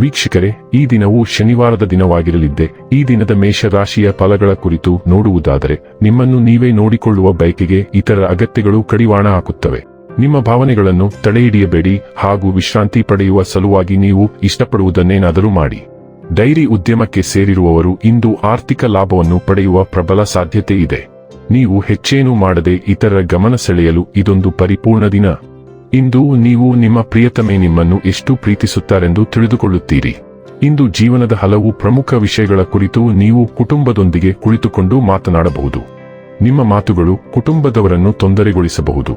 ವೀಕ್ಷಕರೇ, ಈ ದಿನವು ಶನಿವಾರದ ದಿನವಾಗಿರಲಿದ್ದೆ. ಈ ದಿನದ ಮೇಷರಾಶಿಯ ಫಲಗಳ ಕುರಿತು ನೋಡುವುದಾದರೆ, ನಿಮ್ಮನ್ನು ನೀವೇ ನೋಡಿಕೊಳ್ಳುವ ಬಯಕೆಗೆ ಇತರ ಅಗತ್ಯಗಳು ಕಡಿವಾಣ ಹಾಕುತ್ತವೆ. ನಿಮ್ಮ ಭಾವನೆಗಳನ್ನು ತಡೆಹಿಡಿಯಬೇಡಿ ಹಾಗೂ ವಿಶ್ರಾಂತಿ ಪಡೆಯುವ ಸಲುವಾಗಿ ನೀವು ಇಷ್ಟಪಡುವುದನ್ನೇನಾದರೂ ಮಾಡಿ. ಡೈರಿ ಉದ್ಯಮಕ್ಕೆ ಸೇರಿರುವವರು ಇಂದು ಆರ್ಥಿಕ ಲಾಭವನ್ನು ಪಡೆಯುವ ಪ್ರಬಲ ಸಾಧ್ಯತೆ ಇದೆ. ನೀವು ಹೆಚ್ಚೇನೂ ಮಾಡದೆ ಇತರರ ಗಮನ ಸೆಳೆಯಲು ಇದೊಂದು ಪರಿಪೂರ್ಣ ದಿನ. ಇಂದು ನೀವು ನಿಮ್ಮ ಪ್ರಿಯತಮೆ ನಿಮ್ಮನ್ನು ಎಷ್ಟು ಪ್ರೀತಿಸುತ್ತಾರೆಂದು ತಿಳಿದುಕೊಳ್ಳುತ್ತೀರಿ. ಇಂದು ಜೀವನದ ಹಲವು ಪ್ರಮುಖ ವಿಷಯಗಳ ಕುರಿತು ನೀವು ಕುಟುಂಬದೊಂದಿಗೆ ಕುಳಿತುಕೊಂಡು ಮಾತನಾಡಬಹುದು. ನಿಮ್ಮ ಮಾತುಗಳು ಕುಟುಂಬದವರನ್ನು ತೊಂದರೆಗೊಳಿಸಬಹುದು.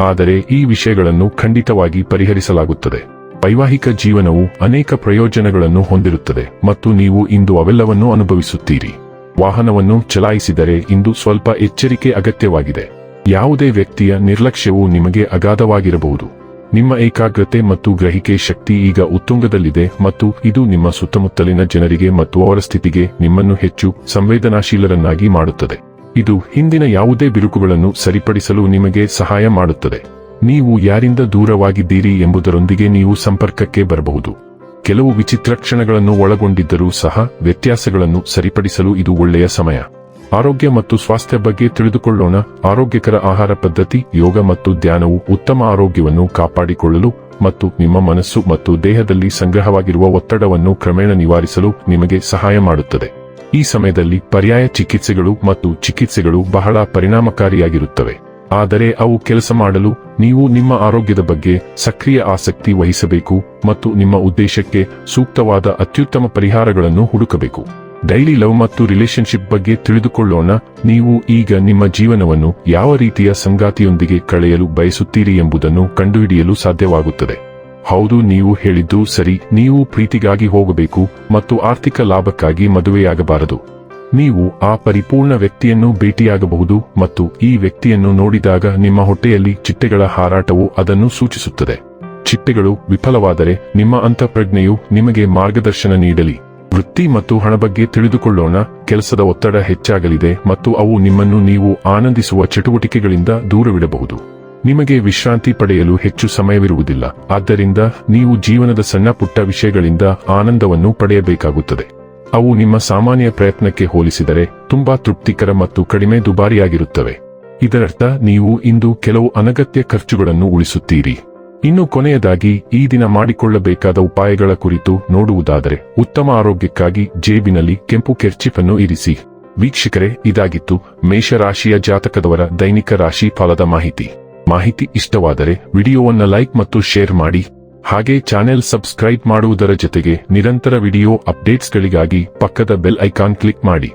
ಆದರೆ ಈ ವಿಷಯಗಳನ್ನು ಖಂಡಿತವಾಗಿ ಪರಿಹರಿಸಲಾಗುತ್ತದೆ. ವೈವಾಹಿಕ ಜೀವನವು ಅನೇಕ ಪ್ರಯೋಜನಗಳನ್ನು ಹೊಂದಿರುತ್ತದೆ ಮತ್ತು ನೀವು ಇಂದು ಅವೆಲ್ಲವನ್ನೂ ಅನುಭವಿಸುತ್ತೀರಿ. ವಾಹನವನ್ನು ಚಲಾಯಿಸಿದರೆ ಇಂದು ಸ್ವಲ್ಪ ಎಚ್ಚರಿಕೆ ಅಗತ್ಯವಾಗಿದೆ. ಯಾವುದೇ ವ್ಯಕ್ತಿಯ ನಿರ್ಲಕ್ಷ್ಯವು ನಿಮಗೆ ಅಗಾಧವಾಗಿರಬಹುದು. ನಿಮ್ಮ ಏಕಾಗ್ರತೆ ಮತ್ತು ಗ್ರಹಿಕೆ ಶಕ್ತಿ ಈಗ ಉತ್ತುಂಗದಲ್ಲಿದೆ ಮತ್ತು ಇದು ನಿಮ್ಮ ಸುತ್ತಮುತ್ತಲಿನ ಜನರಿಗೆ ಮತ್ತು ಅವರ ಸ್ಥಿತಿಗೆ ನಿಮ್ಮನ್ನು ಹೆಚ್ಚು ಸಂವೇದನಾಶೀಲರನ್ನಾಗಿ ಮಾಡುತ್ತದೆ. ಇದು ಹಿಂದಿನ ಯಾವುದೇ ಬಿರುಕುಗಳನ್ನು ಸರಿಪಡಿಸಲು ನಿಮಗೆ ಸಹಾಯ ಮಾಡುತ್ತದೆ. ನೀವು ಯಾರಿಂದ ದೂರವಾಗಿದ್ದೀರಿ ಎಂಬುದರೊಂದಿಗೆ ನೀವು ಸಂಪರ್ಕಕ್ಕೆ ಬರಬಹುದು. ಕೆಲವು ವಿಚಿತ್ರ ಕ್ಷಣಗಳನ್ನು ಒಳಗೊಂಡಿದ್ದರೂ ಸಹ ವ್ಯತ್ಯಾಸಗಳನ್ನು ಸರಿಪಡಿಸಲು ಇದು ಒಳ್ಳೆಯ ಸಮಯ. ಆರೋಗ್ಯ ಮತ್ತು ಸ್ವಾಸ್ಥ್ಯ ಬಗ್ಗೆ ತಿಳಿದುಕೊಳ್ಳೋಣ. ಆರೋಗ್ಯಕರ ಆಹಾರ ಪದ್ಧತಿ, ಯೋಗ ಮತ್ತು ಧ್ಯಾನವು ಉತ್ತಮ ಆರೋಗ್ಯವನ್ನು ಕಾಪಾಡಿಕೊಳ್ಳಲು ಮತ್ತು ನಿಮ್ಮ ಮನಸ್ಸು ಮತ್ತು ದೇಹದಲ್ಲಿ ಸಂಗ್ರಹವಾಗಿರುವ ಒತ್ತಡವನ್ನು ಕ್ರಮೇಣ ನಿವಾರಿಸಲು ನಿಮಗೆ ಸಹಾಯ ಮಾಡುತ್ತದೆ. ಈ ಸಮಯದಲ್ಲಿ ಪರ್ಯಾಯ ಚಿಕಿತ್ಸೆಗಳು ಮತ್ತು ಚಿಕಿತ್ಸೆಗಳು ಬಹಳ ಪರಿಣಾಮಕಾರಿಯಾಗಿರುತ್ತವೆ. ಆದರೆ ಅವು ಕೆಲಸ ಮಾಡಲು ನೀವು ನಿಮ್ಮ ಆರೋಗ್ಯದ ಬಗ್ಗೆ ಸಕ್ರಿಯ ಆಸಕ್ತಿ ವಹಿಸಬೇಕು ಮತ್ತು ನಿಮ್ಮ ಉದ್ದೇಶಕ್ಕೆ ಸೂಕ್ತವಾದ ಅತ್ಯುತ್ತಮ ಪರಿಹಾರಗಳನ್ನು ಹುಡುಕಬೇಕು. ಡೈಲಿ ಲವ್ ಮತ್ತು ರಿಲೇಶನ್ಶಿಪ್ ಬಗ್ಗೆ ತಿಳಿದುಕೊಳ್ಳೋಣ. ನೀವು ಈಗ ನಿಮ್ಮ ಜೀವನವನ್ನು ಯಾವ ರೀತಿಯ ಸಂಗಾತಿಯೊಂದಿಗೆ ಕಳೆಯಲು ಬಯಸುತ್ತೀರಿ ಎಂಬುದನ್ನು ಕಂಡುಹಿಡಿಯಲು ಸಾಧ್ಯವಾಗುತ್ತದೆ. ಹೌದು, ನೀವು ಹೇಳಿದ್ದು ಸರಿ. ನೀವು ಪ್ರೀತಿಗಾಗಿ ಹೋಗಬೇಕು ಮತ್ತು ಆರ್ಥಿಕ ಲಾಭಕ್ಕಾಗಿ ಮದುವೆಯಾಗಬಾರದು. ನೀವು ಆ ಪರಿಪೂರ್ಣ ವ್ಯಕ್ತಿಯನ್ನು ಭೇಟಿಯಾಗಬಹುದು ಮತ್ತು ಈ ವ್ಯಕ್ತಿಯನ್ನು ನೋಡಿದಾಗ ನಿಮ್ಮ ಹೊಟ್ಟೆಯಲ್ಲಿ ಚಿಟ್ಟೆಗಳ ಹಾರಾಟವು ಅದನ್ನು ಸೂಚಿಸುತ್ತದೆ. ಚಿಟ್ಟೆಗಳು ವಿಫಲವಾದರೆ ನಿಮ್ಮ ಅಂತಃಪ್ರಜ್ಞೆಯು ನಿಮಗೆ ಮಾರ್ಗದರ್ಶನ ನೀಡಲಿ. ವೃತ್ತಿ ಮತ್ತು ಹಣ ಬಗ್ಗೆ ತಿಳಿದುಕೊಳ್ಳೋಣ. ಕೆಲಸದ ಒತ್ತಡ ಹೆಚ್ಚಾಗಲಿದೆ ಮತ್ತು ಅವು ನಿಮ್ಮನ್ನು ನೀವು ಆನಂದಿಸುವ ಚಟುವಟಿಕೆಗಳಿಂದ ದೂರವಿಡಬಹುದು. ನಿಮಗೆ ವಿಶ್ರಾಂತಿ ಪಡೆಯಲು ಹೆಚ್ಚು ಸಮಯವಿರುವುದಿಲ್ಲ. ಆದ್ದರಿಂದ ನೀವು ಜೀವನದ ಸಣ್ಣ ಪುಟ್ಟ ವಿಷಯಗಳಿಂದ ಆನಂದವನ್ನು ಪಡೆಯಬೇಕಾಗುತ್ತದೆ. ಅವು ನಿಮ್ಮ ಸಾಮಾನ್ಯ ಪ್ರಯತ್ನಕ್ಕೆ ಹೋಲಿಸಿದರೆ ತುಂಬಾ ತೃಪ್ತಿಕರ ಮತ್ತು ಕಡಿಮೆ ದುಬಾರಿಯಾಗಿರುತ್ತವೆ. ಇದರರ್ಥ, ನೀವು ಇಂದು ಕೆಲವು ಅನಗತ್ಯ ಖರ್ಚುಗಳನ್ನು ಉಳಿಸುತ್ತೀರಿ. ಇನ್ನು ಕೊನೆಯದಾಗಿ ಈ ದಿನ ಮಾಡಿಕೊಳ್ಳಬೇಕಾದ ಉಪಾಯಗಳ ಕುರಿತು ನೋಡುವುದಾದರೆ ಉತ್ತಮ ಆರೋಗ್ಯಕ್ಕಾಗಿ ಜೇಬಿನಲ್ಲಿ ಕೆಂಪು ಕೆರ್ಚಿಫನ್ನು ಇರಿಸಿ. ವೀಕ್ಷಕರೇ, ಇದಾಗಿತ್ತು ಮೇಷರಾಶಿಯ ಜಾತಕದವರ ದೈನಿಕ ರಾಶಿ ಫಲದ ಮಾಹಿತಿ. ಮಾಹಿತಿ ಇಷ್ಟವಾದರೆ ವಿಡಿಯೋವನ್ನ ಲೈಕ್ ಮತ್ತು ಶೇರ್ ಮಾಡಿ. ಹಾಗೆ ಚಾನೆಲ್ ಸಬ್ಸ್ಕ್ರೈಬ್ ಮಾಡುವುದರ ಜೊತೆಗೆ ನಿರಂತರ ವಿಡಿಯೋ ಅಪ್ಡೇಟ್ಸ್ಗಳಿಗಾಗಿ ಪಕ್ಕದ ಬೆಲ್ ಐಕಾನ್ ಕ್ಲಿಕ್ ಮಾಡಿ.